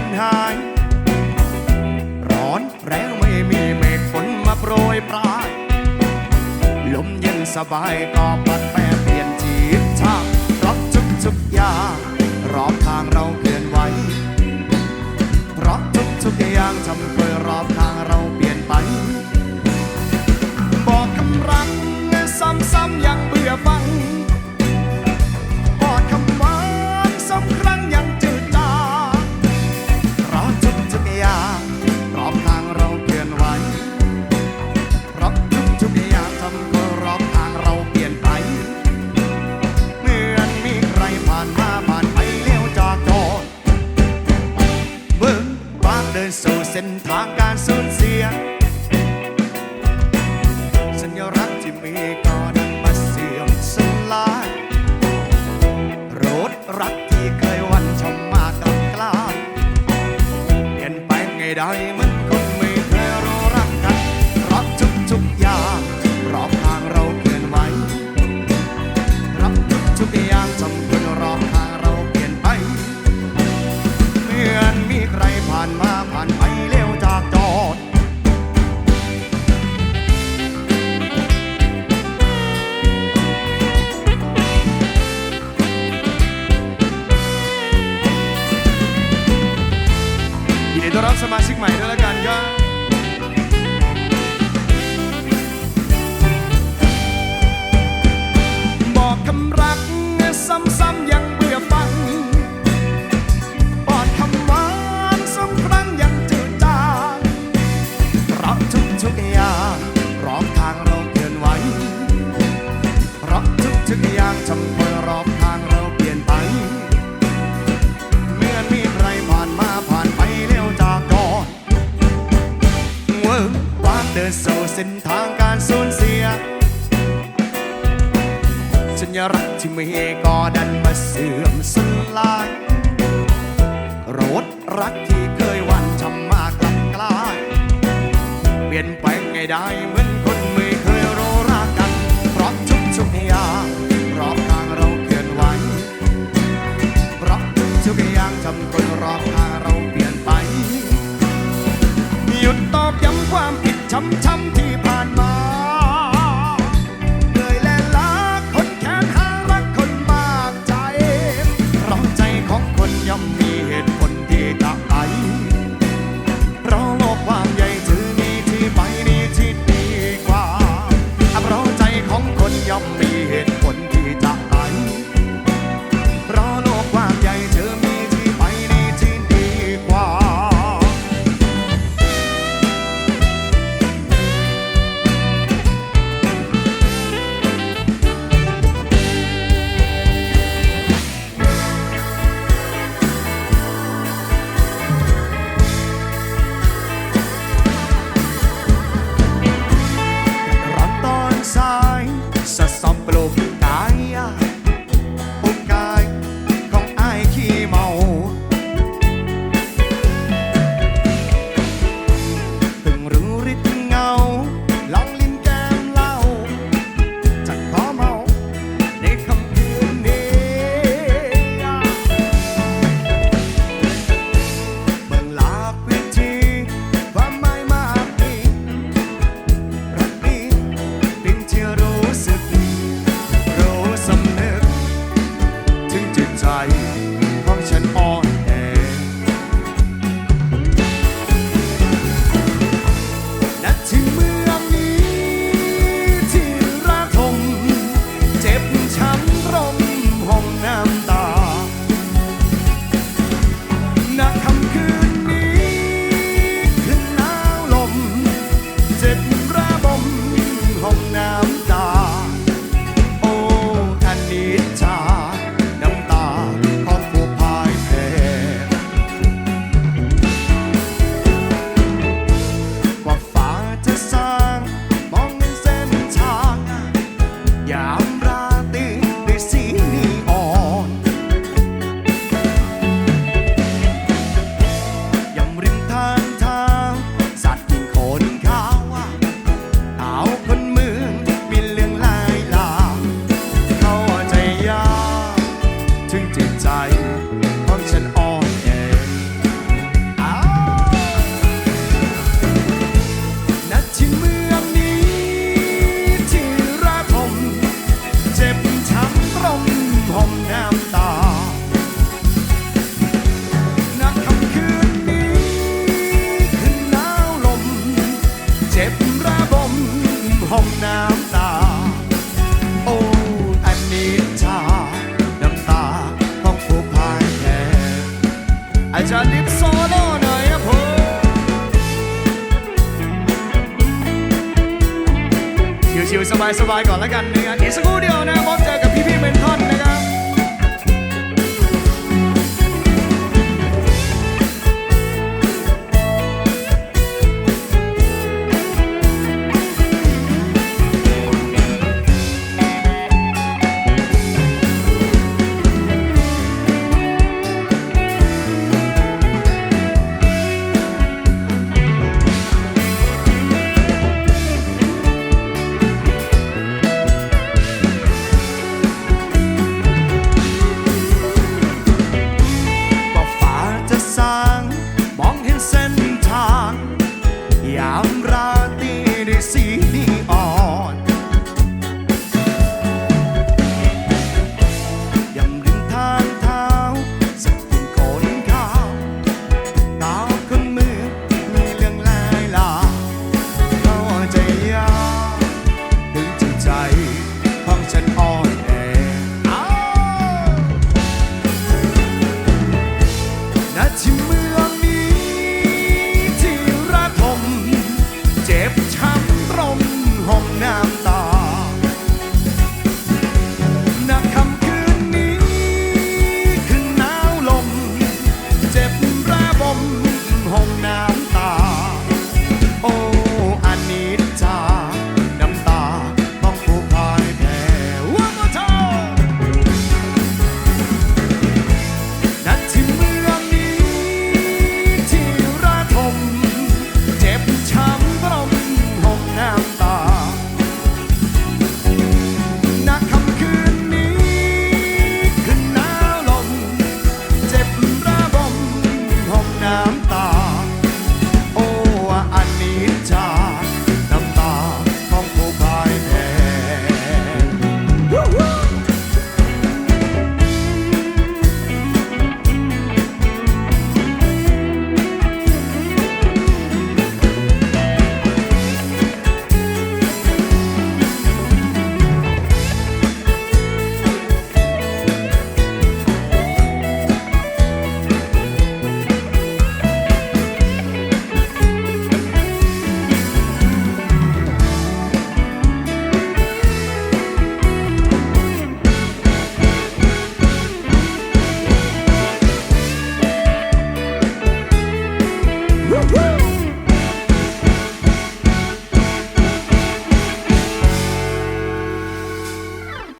อนหาย ร้อนแรงไม่มีเมฆฝนมาโปรยปราย ลมเย็นสบายก็ปัดแปรเปลี่ยนชีพชารับทุกทุกอย่างรอบทางเราเปลี่ยนไว้ เพราะทุกทุกอย่างทำเพื่อรอบทางเราเปลี่ยนไป บอกคำรังซ้ำซ้ำยังเบื่อฟัง ส้นทางการสูญเสีย สัญรักที่มีก่อนมาเสียอมสลายรถรักที่เคยวันชมมากกลับกลายเปลี่ยนไปไงได้ ต้อนรับสมาชิกใหม่ด้วยละกันก็างเดินสู่เส้นทางการสูญเสียสัญลักษณ์ที่มีก็ดันมาเสื่อมสลายรถรักที่เคยวันทำมากลับกลาย เปลี่ยนแปลงไงได้ 点在。 ชิวๆสบายๆก่อนแล้วกันนะครับอีกสักครู่เดียว